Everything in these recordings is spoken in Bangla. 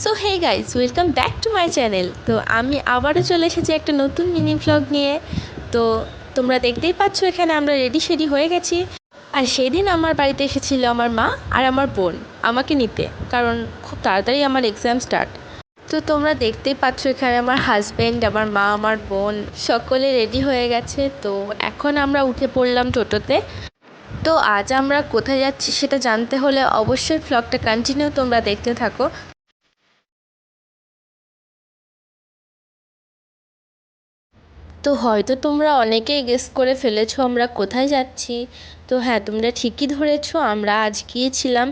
So hey guys welcome back to my channel তো আমি আবারও চলে এসেছি একটা নতুন মিনি ভ্লগ নিয়ে। তো তোমরা দেখতেই পাচ্ছ এখানে আমরা রেডি শেডি হয়ে গেছি। আর সেদিন আমার বাড়িতে এসেছিল আমার মা আর আমার বোন আমাকে নিতে, কারণ খুব তাড়াতাড়ি আমার এক্সাম স্টার্ট তো তোমরা দেখতেই পাচ্ছ এখানে আমার হাজব্যান্ড আমার মা, আমার বোন সকলে রেডি হয়ে গেছে। তো এখন আমরা উঠে পড়লাম টোটোতে। তো আজ আমরা কোথায় যাচ্ছি সেটা জানতে হলে অবশ্যই ফ্লগটা কন্টিনিউ তোমরা দেখতে থাকো। তো হয়তো তোমরা অনেকেই গেস করে ফেলেছো আমরা কোথায় যাচ্ছি। তো হ্যাঁ তোমরা ঠিকই ধরেছো, আমরা আজ গিয়েছিলাম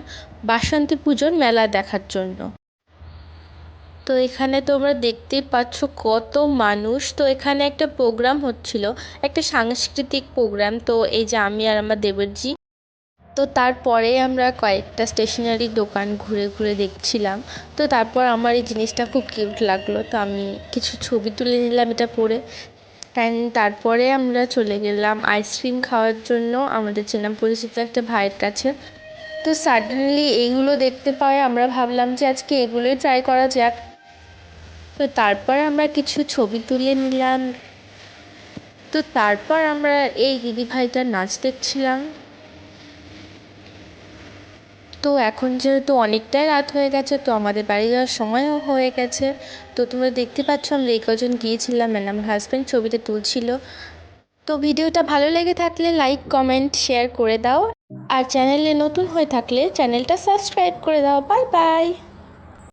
বাসন্তী পুজোর মেলা দেখার জন্য। তো এখানে তোমরা দেখতেই পাচ্ছ কত মানুষ। তো এখানে একটা প্রোগ্রাম হচ্ছিল, একটা সাংস্কৃতিক প্রোগ্রাম তো এই যে আমি আর আমার দেবরজি, তো তারপরে আমরা কয়েকটা স্টেশনারি দোকান ঘুরে ঘুরে দেখছিলাম। তো তারপর আমার এই জিনিসটা খুব কিউট লাগল, তো আমি কিছু ছবি তুলে নিলাম এটা পরে। তারপরে আমরা চলে গেলাম আইসক্রিম খাওয়ার জন্য আমাদের চেনা পরিচিত একটা ভাইয়ের কাছে। তো সাডেনলি এইগুলো দেখতে পাওয়ায় আমরা ভাবলাম যে আজকে এগুলোই ট্রাই করা যাক। তো তারপর আমরা কিছু ছবি তুলে নিলাম। তো তারপর আমরা এই দিদি ভাইটার নাচ দেখছিলাম। তো এখন যেহেতু অনেকটাই রাত হয়ে গেছে, তো আমাদের বাড়ি যাওয়ার সময়ও হয়ে গেছে। তো তোমরা দেখতে পাচ্ছ আমরা এই কজন গিয়েছিলাম অ্যান্ড আমার হাজব্যান্ড ছবিতে তুলছিল। তো ভিডিওটা ভালো লেগে থাকলে লাইক কমেন্ট শেয়ার করে দাও। আর চ্যানেলে নতুন হয়ে থাকলে চ্যানেলটা সাবস্ক্রাইব করে দাও। Bye bye